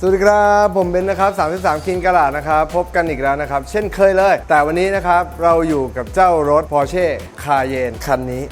สวัสดีครับ ผมเบนนะครับ 33 คิงกะลาดนะครับ พบกันอีกแล้วนะครับ เช่นเคยเลย แต่วันนี้นะครับ เราอยู่กับเจ้ารถ Porsche Cayenne คันนี้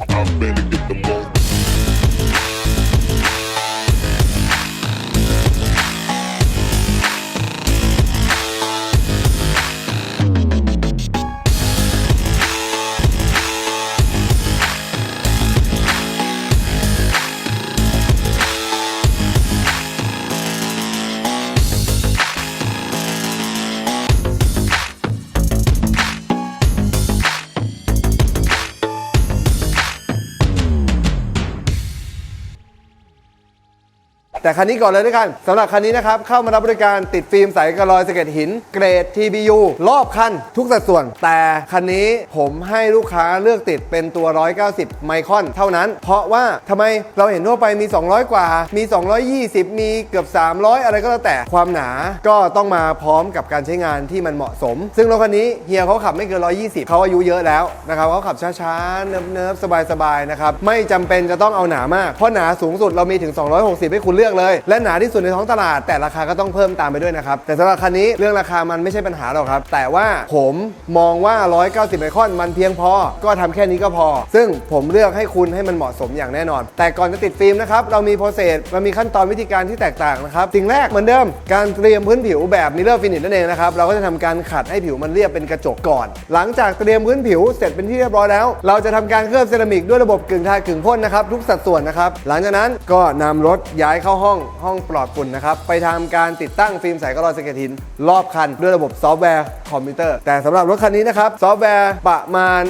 แต่คันนี้ก่อนเลยด้วยกันสำหรับคันนี้นะครับเข้ามารับบริการติดฟิล์มใสกระลอยสะเก็ดหิน เกรด TBU รอบคันทุกสัดส่วน แต่คันนี้ผมให้ลูกค้าเลือกติดเป็นตัว 190 ไมครอนเท่านั้น เพราะว่าทำไมเราเห็นทั่วไปมี 200 กว่า มี 220 มีเกือบ 300 อะไรก็แล้วแต่ความหนาก็ต้องมาพร้อมกับการใช้งานที่มันเหมาะสม ซึ่งรถคันนี้เฮียเขาขับไม่เกิน 120 เขาอายุเยอะแล้วนะครับเขาขับช้าๆ เนิบๆ สบายๆ นะครับ ไม่จำเป็นจะต้องเอาหนามาก เพราะหนาสูงสุดเรามีถึง 260 ให้คุณเลือกเลย และหนาที่สุดในท้องตลาด แต่ราคาก็ต้องเพิ่มตามไปด้วยนะครับ แต่สำหรับคันนี้เรื่องราคามันไม่ใช่ปัญหาหรอกครับ แต่ว่าผมมองว่า 190 ไมคอนมันเพียงพอ ก็ทำแค่นี้ก็พอ ซึ่งผมเลือกให้คุณให้มันเหมาะสมอย่างแน่นอน แต่ก่อนจะติดฟิล์มนะครับ เรามีโปรเซสมันมีขั้นตอนวิธีการที่แตกต่างนะครับ สิ่งแรกเหมือนเดิม การเตรียมพื้นผิวแบบมิเลอร์ฟินิชนั่นเองนะครับ เราก็จะทำการขัดให้ผิวมันเรียบเป็นกระจกก่อน หลังจากเตรียมพื้นผิวเสร็จเป็นที่เรียบร้อยแล้ว เราจะทำการเคลือบเซรามิกด้วยระบบกึ่งทากึ่งพ่นนะครับทุกสัดส่วนนะครับ หลังจากนั้นก็นำรถย้ายเข้าห้องห้องปลอดฝุ่นนะครับไปทำการติดตั้งฟิล์มใสกระรอยสเก็ดหิน รอบคันด้วยระบบซอฟต์แวร์คอมพิวเตอร์ แต่สำหรับรถคันนี้นะครับซอฟต์แวร์ประมาณ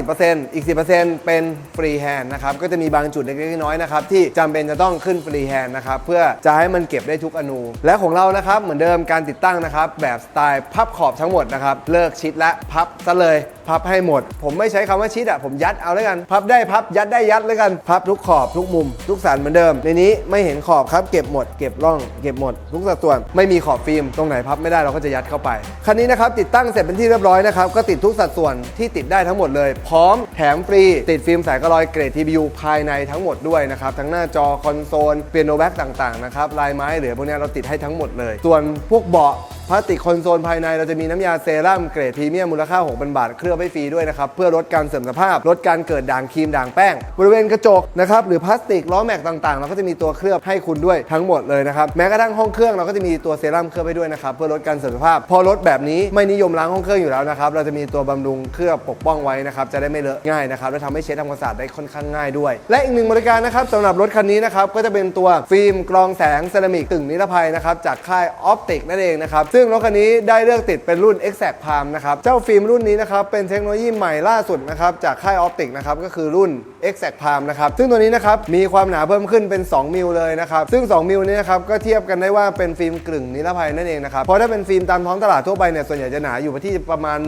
90%อีก 10%เป็นฟรีแฮนด์นะครับก็จะมีบางจุดเล็กๆน้อยๆนะครับที่จำเป็นจะต้องขึ้นฟรีแฮนด์นะครับเพื่อจะให้มันเก็บได้ทุกอนูและของเรานะครับเหมือนเดิมการติดตั้งนะครับแบบสไตล์พับขอบทั้งหมดนะครับเลิกชิดและพับซะเลย พับให้หมด ผมไม่ใช้คำว่าชิดอะผมยัดเอาแล้วกัน พับได้พับยัดได้ยัดแล้วกัน พับทุกขอบทุกมุม ทุกสันเหมือนเดิม ในนี้ไม่เห็นขอบครับ เก็บหมด เก็บร่อง เก็บหมด ทุกสัดส่วนไม่มีขอบฟิล์มตรงไหนพับไม่ได้เราก็จะยัดเข้าไปคันนี้นะครับติดตั้งเสร็จเป็นที่เรียบร้อยนะครับก็ติดทุกสัดส่วนที่ติดได้ทั้งหมดเลย พร้อมแถมฟรีติดฟิล์มสายกระลอยเกรด TBU ภายในทั้งหมดด้วยนะครับทั้งหน้าจอคอนโซลเปียโนแบ็กต่างๆนะครับลายไม้หลือพวกนี้เราติดให้ทั้งหมดเลย ส่วนพวกเบาะ พลาสติกคอนโซลภายในเราจะมีน้ำยาเซรั่มเกรดพรีเมียมมูลค่า 6,000 บาท เคลือบให้ฟรีด้วยนะครับ เพื่อลดการเสื่อมสภาพ ลดการเกิดด่างครีมด่างแป้ง บริเวณกระจกนะครับหรือพลาสติกล้อแม็กต่างๆ เราก็จะมีตัวเคลือบให้คุณด้วยทั้งหมดเลยนะครับแม้กระทั่งห้องเครื่องเราก็จะมีตัวเซรั่มเคลือบให้ด้วยนะครับเพื่อลดการเสื่อมสภาพ พอรถแบบนี้ไม่นิยมล้างห้องเครื่องอยู่แล้วนะครับเราจะมีตัวบำรุงเคลือบปกป้องไว้นะครับจะได้ไม่เลอะง่ายนะครับและทำให้เช็ดทำความสะอาดได้ค่อนข้างง่ายด้วย และอีกหนึ่งบริการนะครับสำหรับรถคันนี้นะครับก็จะเป็นตัวฟิล์มกรองแสงเซรามิกตึงนิรภัยนะครับจากค่ายออปติกนั่นเองนะครับซึ่งรถคันนี้ได้เลือกติดเป็นรุ่น Exact Palm นะครับ เจ้าฟิล์มรุ่นนี้นะครับ เป็นเทคโนโลยีใหม่ล่าสุดนะครับ จากค่ายออปติกนะครับ ก็คือรุ่น Exact Palm นะครับ ซึ่งตัวนี้นะครับ มีความหนาเพิ่มขึ้นเป็น 2 มิลเลยนะครับ ซึ่ง 2 มิลนี้นะครับ ก็เทียบกันได้ว่าเป็นฟิล์มกลึ่งนิรภัยนั่นเองนะครับ เพราะถ้าเป็นฟิล์มตามท้องตลาดทั่วไปเนี่ย ส่วนใหญ่จะหนาอยู่ที่ประมาณ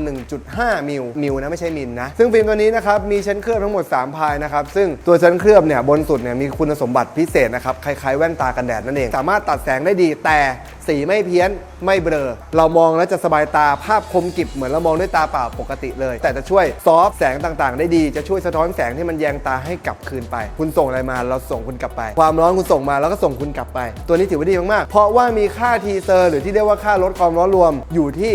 1.5 มิล มิลนะไม่ใช่มิลนะ ซึ่งฟิล์มตัวนี้นะครับ มีชั้นเคลือบทั้งหมด 3 พายนะครับ ซึ่งตัวชั้นเคลือบเนี่ยบนสุดเนี่ยมีคุณสมบัติพิเศษนะครับคล้ายๆแว่นตากันแดดนั่นเอง สามารถตัดแสงได้ดีแต่ สีไม่เพี้ยนไม่เบลอ เรามองแล้วจะสบายตาภาพคมกริบเหมือนเรามองด้วยตาเปล่าปกติเลย แต่จะช่วยซอฟแสงต่างๆ ได้ดีจะช่วยสะท้อนแสงที่มันแยงตาให้กลับคืนไป คุณส่งอะไรมาเราส่งคุณกลับไป ความร้อนคุณส่งมาแล้วก็ส่งคุณกลับไป ตัวนี้ถือว่าดีมากๆ เพราะว่ามีค่าทีเซอร์หรือที่เรียกว่าค่าลดความร้อนรวมอยู่ที่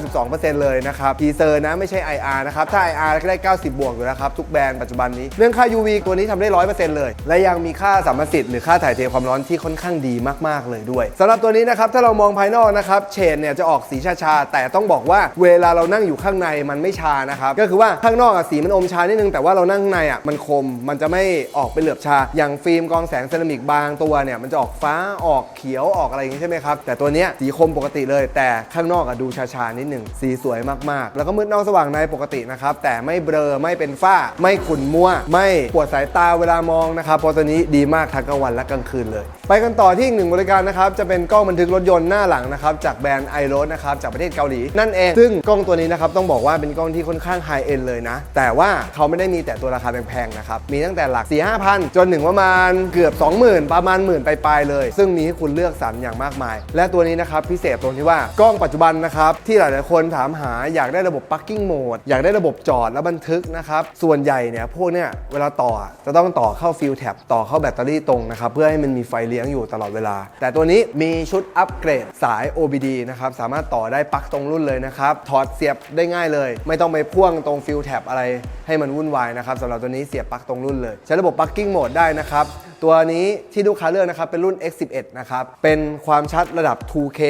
85-92%เลยนะครับทีเซอร์นะไม่ใช่ IR นะครับถ้า IR ก็ได้ 90 บวกอยู่แล้วครับทุกแบรนด์ปัจจุบันนี้เรื่องค่า UV ตัวนี้ทำได้ 100%เลย และยังมีค่าสัมประสิทธิ์หรือค่าถ่ายเทความร้อนที่ค่อนข้างดีมากๆเลยด้วยสำหรับตัวนี้นะครับถ้าเรามองภายนอกนะครับเฉดเนี่ยจะออกสีชาๆแต่ต้องบอกว่าเวลาเรานั่งอยู่ข้างในมันไม่ชานะครับก็คือว่าข้างนอกอะสีมันอมชานิดนึงแต่ว่าเรานั่งข้างในอะมันคมมันจะไม่ออกเป็นเหลือบชา อย่างฟิล์มกองแสงเซรามิกบางตัวเนี่ยมันจะออกฟ้าออกเขียวออกอะไรอย่างงี้ใช่ไหมครับแต่ตัวเนี้ยสีคมปกติเลย แต่ข้างนอกอะดูชาๆนิดนึงสีสวยมากๆ แล้วก็มืดนอกสว่างในปกตินะครับแต่ไม่เบลอไม่เป็นฝ้า ไม่ขุ่นมัว ไม่ปวดสายตาเวลามองนะครับเพราะตัวนี้ดีมากทั้งกลางวันและกลางคืนเลย ไปกันต่อที่อีกหนึ่งบริการนะครับจะเป็นกล้องบันทึกรถยนต์หน้าหลังนะครับจากแบรนด์ไอโรสนะครับจากประเทศเกาหลีนั่นเอง ซึ่งกล้องตัวนี้นะครับต้องบอกว่าเป็นกล้องที่ค่อนข้างไฮเอ็นเลยนะ แต่ว่าเขาไม่ได้มีแต่ตัวราคาแพงๆนะครับมีตั้งแต่หลัก 4 5 0 0 จนถึงประมาณเกือบ 20,000 ประมาณหมื่นไปลายๆเลย ซึ่งมีให้คุณเลือกสรรอย่างมากมาย และตัวนี้นะครับพิเศษตรงที่ว่ากล้องปัจจุบันนะครับที่หลายๆคนถามหาอยากได้ระบบ parking mode อยากได้ระบบจอดและบันทึกนะครับส่วนใหญ่เนี่ยพวกเนี้ยเวลาต่อจะต้องต่อเข้าฟิลแท็บต่อเข้าแบตเตอรี่ตรงนะครับเพื่อให้มันมีไฟเลี้ยงอยู่ตลอดเวลา แต่ตัวนี้มีชุดอัปเกรดสาย OBD นะครับ สามารถต่อได้ปลั๊กตรงรุ่นเลยนะครับ ถอดเสียบได้ง่ายเลย ไม่ต้องไปพ่วงตรงฟิลแท็บอะไรให้มันวุ่นวายนะครับสำหรับตัวนี้เสียบปลั๊กตรงรุ่นเลย ใช้ระบบปักกิ้งโหมดได้นะครับ ตัวนี้ที่ลูกค้าเลือกนะครับเป็นรุ่น X11 นะครับ เป็นความชัดระดับ 2K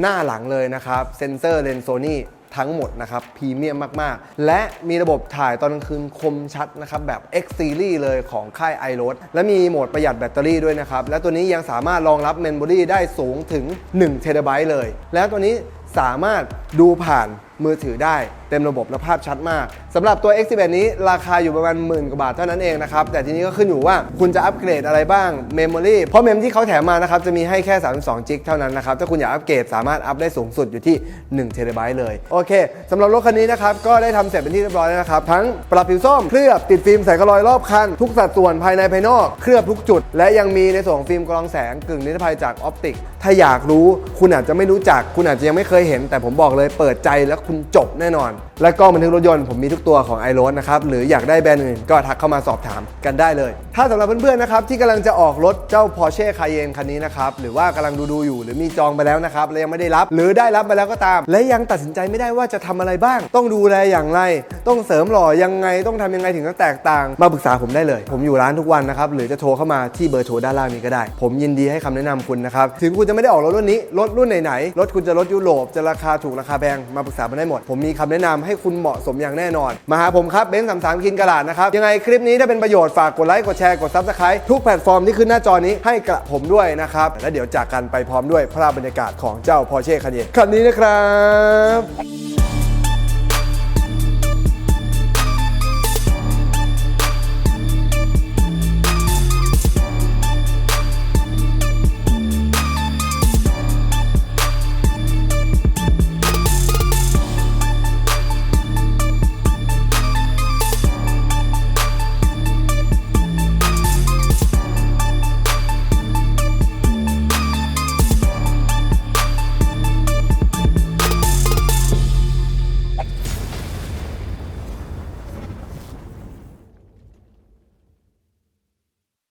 หน้าหลังเลยนะครับ เซนเซอร์เลนส์โซนี่ ทั้งหมดนะครับพรีเมียมมากๆ และมีระบบถ่ายตอนกลางคืนคมชัดนะครับแบบ X Series เลยของค่าย i r o d และมีโหมดประหยัดแบตเตอรี่ด้วยนะครับ และตัวนี้ยังสามารถรองรับเมมโมรีได้สูงถึง1เทราไบต์เลย แล้วตัวนี้สามารถ ดูผ่านมือถือได้เต็มระบบและภาพชัดมากสำหรับตัว X11 นี้ราคาอยู่ประมาณหมื่นกว่าบาทเท่านั้นเองนะครับ แต่ทีนี้ก็ขึ้นอยู่ว่าคุณจะอัปเกรดอะไรบ้างเมมโมรีเพราะเมมที่เขาแถมมานะครับ จะมีให้แค่ 32จิกเท่านั้นนะครับ ถ้าคุณอยากอัปเกรดสามารถอัพได้สูงสุดอยู่ที่1เทราไบต์เลย โอเคสำหรับรถคันนี้นะครับ ก็ได้ทำเสร็จเป็นที่เรียบร้อยแล้วนะครับ ทั้งปรับผิวส้มเคลือบติดฟิล์มใส่กระลอยรอบคันทุกสัดส่วนภายในภายนอก เคลือบทุกจุด และยังมีในส่วนของฟิล์มกรองแสงกึ่งนิรภัยจากออปติกถ้าอยากรู้คุณอาจจะไม่รู้จัก คุณอาจจะยังไม่เคยเห็นแต่ผมบอกเลยเปิดใจแล้วคุณจบแน่นอน และกล้องบันทึกรถยนต์ผมมีทุกตัวของ i r o d นะครับหรืออยากได้แบรนด์อื่นก็ทักเข้ามาสอบถามกันได้เลย ถ้าสำหรับเพื่อนๆนะครับที่กำลังจะออกรถเจ้า Porsche Cayenne คันนี้นะครับหรือว่ากำลังดูๆอยู่หรือมีจองไปแล้วนะครับและยังไม่ได้รับ หรือได้รับไปแล้วก็ตาม และยังตัดสินใจไม่ได้ว่าจะทำอะไรบ้าง ต้องดูแลอย่างไร ต้องเสริมหล่อยังไงต้องทำยังไงถึงจะแตกต่าง มาปรึกษาผมได้เลย ผมอยู่ร้านทุกวันนะครับหรือจะโทรเข้ามาที่เบอร์โทรด้านล่างนี้ก็ได้ ผมยินดีให้คำแนะนำคุณนะครับถึงคุณจะไม่ได้ออกรถรุ่นนี้รถรุ่นไหนๆรถคุณจะรถยุโรปจะราคาถูกราคาแบงมาปรึกษาผมได้หมด ผมมีคำแนะนำให้คุณเหมาะสมอย่างแน่นอน มาหาผมครับเบนซ์สามสามคินกระดาษนะครับ ยังไงคลิปนี้ถ้าเป็นประโยชน์ฝากกดไลค์กดแชร์กดซับสไครต์ทุกแพลตฟอร์มที่ขึ้นหน้าจอนี้ให้กระผมด้วยนะครับและเดี๋ยวจากกันไปพร้อมด้วยภาพบรรยากาศของเจ้าพอเช่คันเย่คันนี้นะครับ